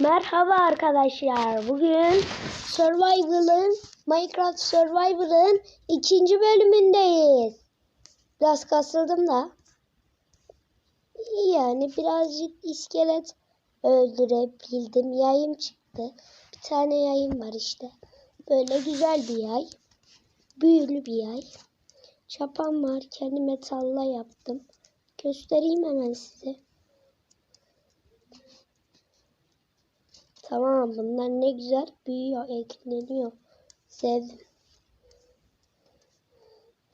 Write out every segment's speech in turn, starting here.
Merhaba arkadaşlar. Bugün Survival'ın Minecraft Survival'ın ikinci bölümündeyiz. Biraz kasıldım da. Yani birazcık iskelet öldürebildim. Yayım çıktı. Bir tane yayım var işte. Böyle güzel bir yay. Büyülü bir yay. Çapam var. Kendi metalla yaptım. Göstereyim hemen size. Tamam bunlar ne güzel büyüyor, ekleniyor. Sevdim.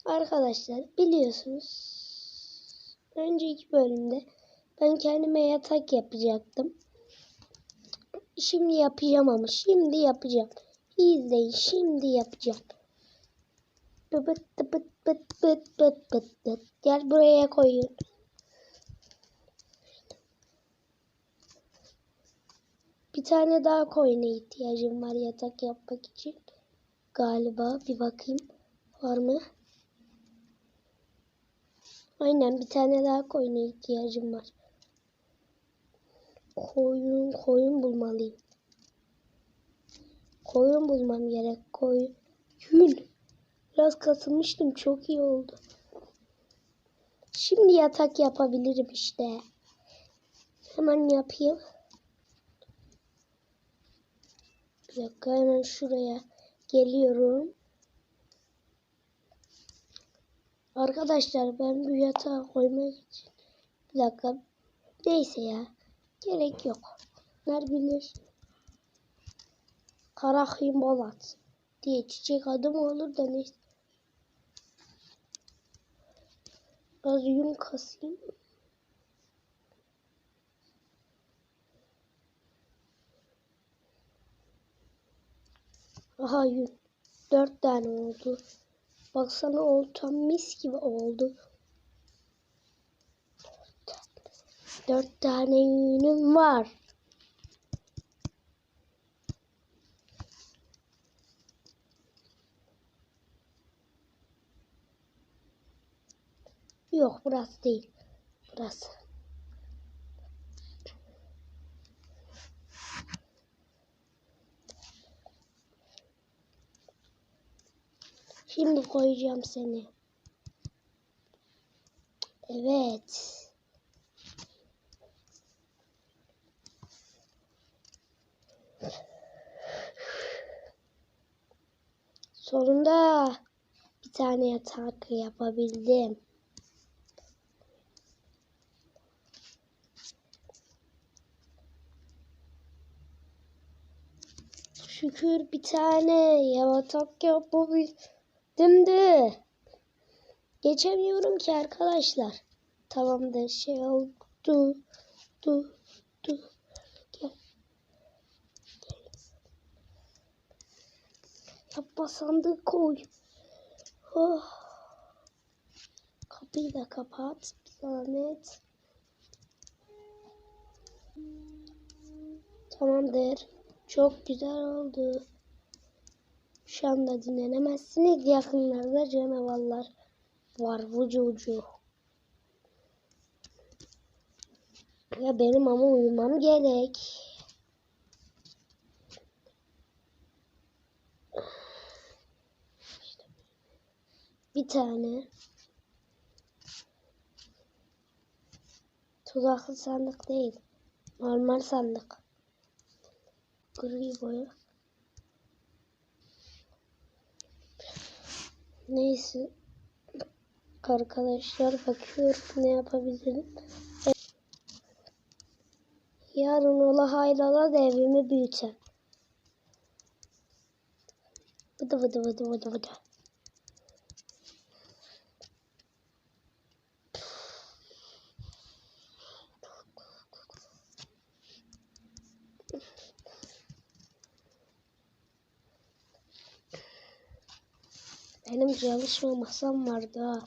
Arkadaşlar biliyorsunuz önceki bölümde ben kendime yatak yapacaktım. Şimdi yapacağım ama şimdi yapacağım. İzleyin şimdi yapacağım. Bıt bıt bıt bıt bıt bıt bıt. Gel buraya koyun. Bir tane daha koyuna ihtiyacım var yatak yapmak için. Galiba bir bakayım var mı? Aynen bir tane daha koyuna ihtiyacım var. Koyun koyun bulmalıyım. Koyun bulmam gerek. Koyun. Yün. Biraz kasılmıştım. Çok iyi oldu. Şimdi yatak yapabilirim işte. Hemen yapayım. Bir dakika hemen şuraya geliyorum. Arkadaşlar ben bu yatağı koymak için bir dakika neyse ya gerek yok. Ner bilir. Karahim Bolat diye çiçek adı mı olur da neyse. Az yün kasayım. Aha yün. Dört tane oldu. Baksana oltam mis gibi oldu. Dört tane yünüm var. Yok burası değil. Burası. Şimdi koyacağım seni. Evet. Sonunda bir tane yatak yapabildim. Şükür bir tane yatak yapabildim de. Geçemiyorum ki arkadaşlar. Tamamdır şey oldu. Du, du. Gel. Gel. Yapma sandık koy. Oh. Kapıyı da kapat. Zahmet. Tamamdır. Çok güzel oldu. Şu anda dinlenemezsiniz. Yakınlarda canavarlar var vucu ucu. Ya benim ama uyumam gerek. Bir tane. Tuzaklı sandık değil. Normal sandık. Gri boya. Neyse. Arkadaşlar bakıyorum ne yapabilirim. Yarın ola hayrala da evimi büyüteceğim. Vıdı vıdı vıdı vıdı vıdı. Benim çalışma masam vardı ha.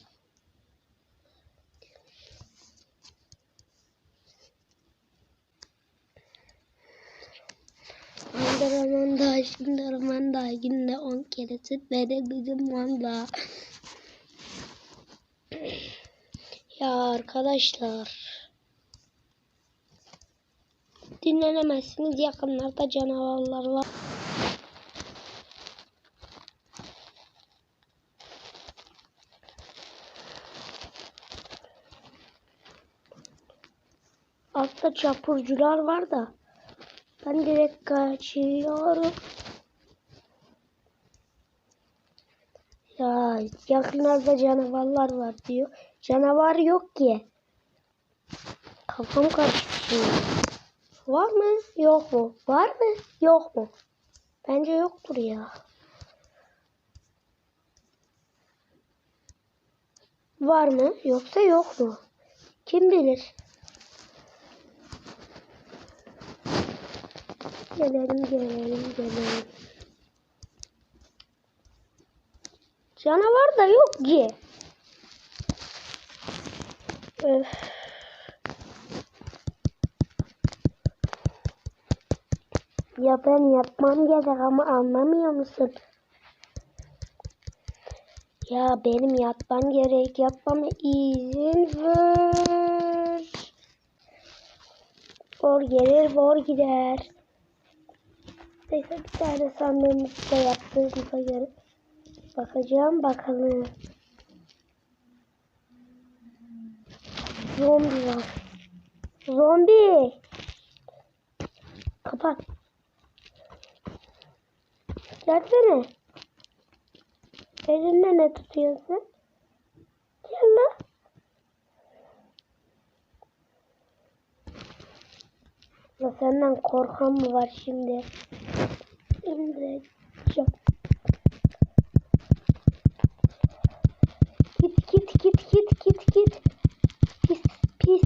Andaramanda, şindaramanda, günde on kere sütlere gücüm vanda. Ya arkadaşlar. dinlenemezsiniz. Yakınlarda canavarlar var. Altta çapurcular var da. Ben direkt kaçıyorum. Ya yakınlarda canavarlar var diyor. Canavar yok ki. Kafam karıştı. Var mı? Yok mu? Var mı? Yok mu? Bence yoktur ya. Var mı? Yoksa yok mu? Kim bilir? Gelelim gelelim gelelim. Canavar da yok ki. Öf. Ya ben yapmam gerek ama anlamıyor musun? Ya benim yatmam gerek. Yapmama izin ver. Vor gelir, vor gider. Neyse bir tane sandığımızda yaptığımıza göre bakacağım bakalım. Zombi var. Zombi. Kapat. Gelsene. Elinde ne tutuyorsun? Gel lan. Ya senden korkan mı var şimdi? İndireceğim. Git git git git git git. Pis pis.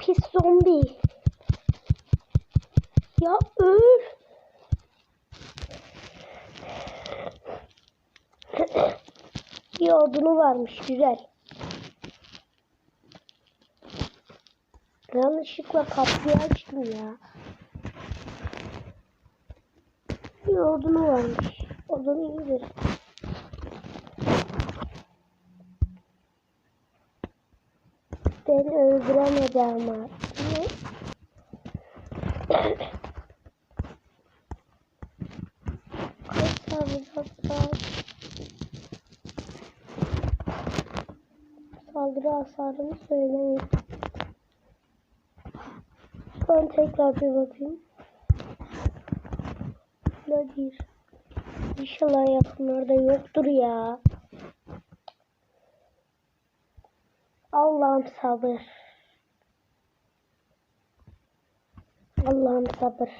Pis zombi. Ya öl. Bir odunu varmış güzel. Yanlışlıkla kapıyı açtım ya. Bir odunu varmış. Odunu iyidir. Beni öldüremedi ama. Saldırı hasarını söylemeyin. Ben tekrar bir bakayım. Nadir. İnşallah yakınlarda yoktur ya. Allah'ım sabır. Allah'ım sabır.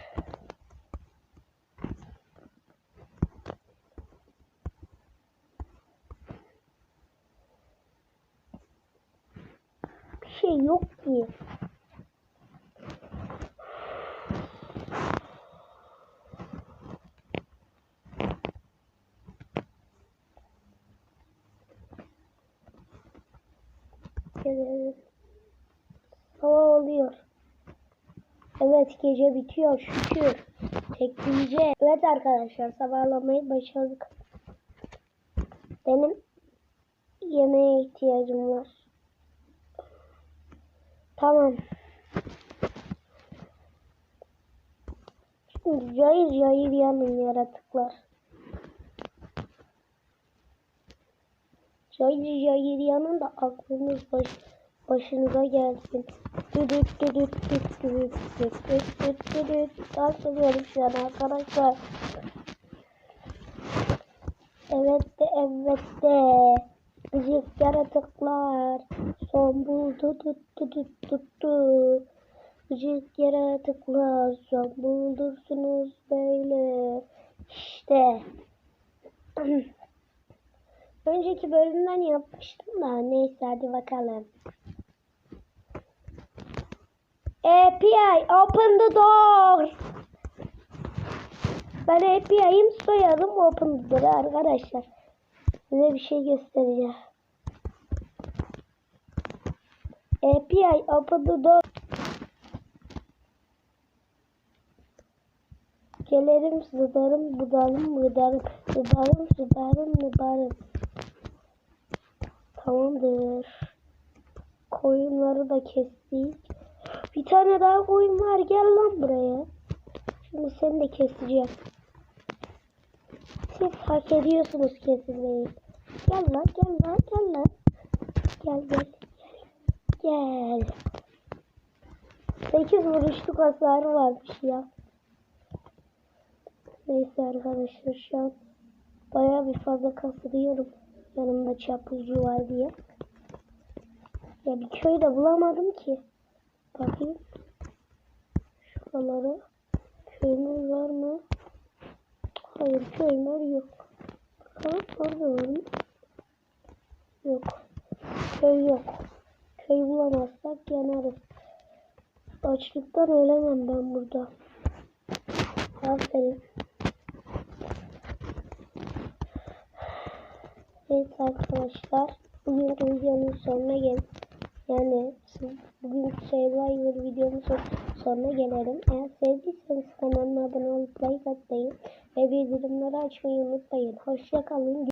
Bir şey yok ki. Gelelim. Hava oluyor. Evet gece bitiyor şükür. Tekleyeceğiz. Evet arkadaşlar sabahlamayı başardık. Benim yemeğe ihtiyacım var. Tamam. Şimdi cayır cayır yanın yaratıklar. Cayır cayır yanın da aklınız baş, başınıza gelsin. Düdüt düdüt düdüt düdüt düdüt düdüt düdüt Dans ediyorum şu an arkadaşlar. Evet de evet de. Gıcık yaratıklar. Son buldu tuttu tuttu tuttu. Gıcık yaratıklar. Son buldursunuz böyle. İşte. Önceki bölümden yapmıştım da neyse hadi bakalım. API open the door. Ben API'yim soyadım open the door arkadaşlar. Size bir şey göstereceğim. API open the door. Gelirim zıdarım budarım mıdarım zıdarım zıdarım mıdarım. Tamamdır. Koyunları da kestik. Bir tane daha koyun var. Gel lan buraya. Şimdi seni de keseceğim. Siz hak ediyorsunuz kesilmeyi. Gel lan gel lan gel lan. Gel gel. Gel. 8 vuruşluk hasarı varmış ya. Neyse arkadaşlar şu an bayağı bir fazla kasılıyorum. Yanımda çapulcu var diye. Ya bir köy de bulamadım ki. Bakayım. Şuralara. Köymür var mı? Hayır köymür yok. Bakalım orada var mı? Yok. Köy yok. Köy bulamazsak yanarız. Açlıktan ölemem ben burada. Aferin. Evet arkadaşlar. Bugünkü videonun sonuna gel. Yani siz bugünkü Survivor videonun son- sonuna gelelim. Eğer sevdiyseniz kanalıma abone olup like atmayı ve bildirimleri açmayı unutmayın. Hoşça kalın.